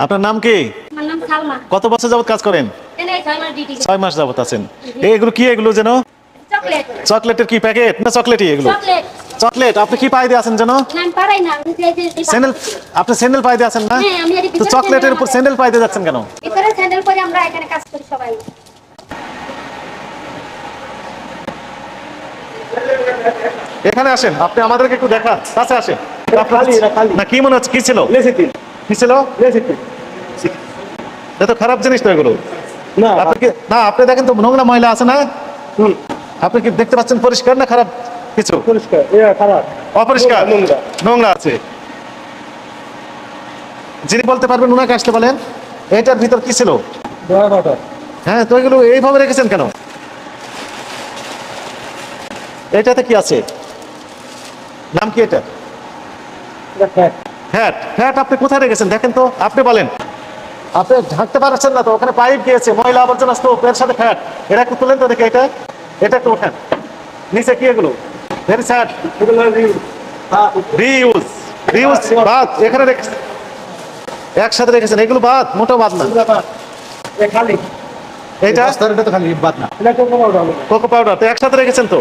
আপনার নাম কি? আমার কত বছর যাবত কাজ করেন? ছয় মাস যাবত আছেন। এই এগুলো কি এগুলো যেন? চকলেটের কি প্যাকেট? না চকলেটই এগুলো। চকলেট। চকলেট আপনি কি পাই দিয়ে আছেন যেন? স্যান্ডেল আপনি স্যান্ডেল পাই দিয়ে আছেন না? হ্যাঁ, আমি এর তো চকলেটের উপর স্যান্ডেল পাই দিয়ে যাচ্ছেন কেন? স্যান্ডেল পরে আমরা এখানে কাজ করি সবাই। এখানে আসেন আপনি আমাদেরকে একটু দেখান। কাছে আসেন। খালি, না কি মনে হচ্ছে? কি ছিল? কি ছিল এটা তো খারাপ জিনিস তো এগুলো। না। আপনি কি না আপনি দেখেন তো নোংরা ময়লা আছে না? আপনি কি দেখতে পাচ্ছেন পরিষ্কার না খারাপ কিছু? পরিষ্কার খারাপ। অপরিষ্কার। নোংরা। নোংরা। আছে। যিনি বলতে পারবেন ওনাকে আসতে বলেন। এটার ভিতর কি ছিল? হ্যাঁ তো এগুলো এইভাবে রেখেছেন কেন? এটাতে কি আছে? নাম কি এটা? এটা ফ্যাট ফ্যাট আপনি কোথায় রেখেছেন? দেখেন তো আপনি বলেন। আপনি ঢাকতে পারছেন না তো ওখানে পাইপ গিয়েছে ময়লা আবর্জনা স্তূপ এর সাথে ফ্যাট এটা একটু তুলেন তো দেখে এটা। এটা একটু ওঠেন। নিচে কি এগুলো? ভেরি স্যাড এগুলো রিউজ রিউজ বাদ এখানে রেখেছেন। একসাথে রেখেছেন এগুলো বাদ মোটো বাদ না। খালি। এইটা এটা তো খালি বাদ না। কোকো পাউডার তো একসাথে রেখেছেন তো?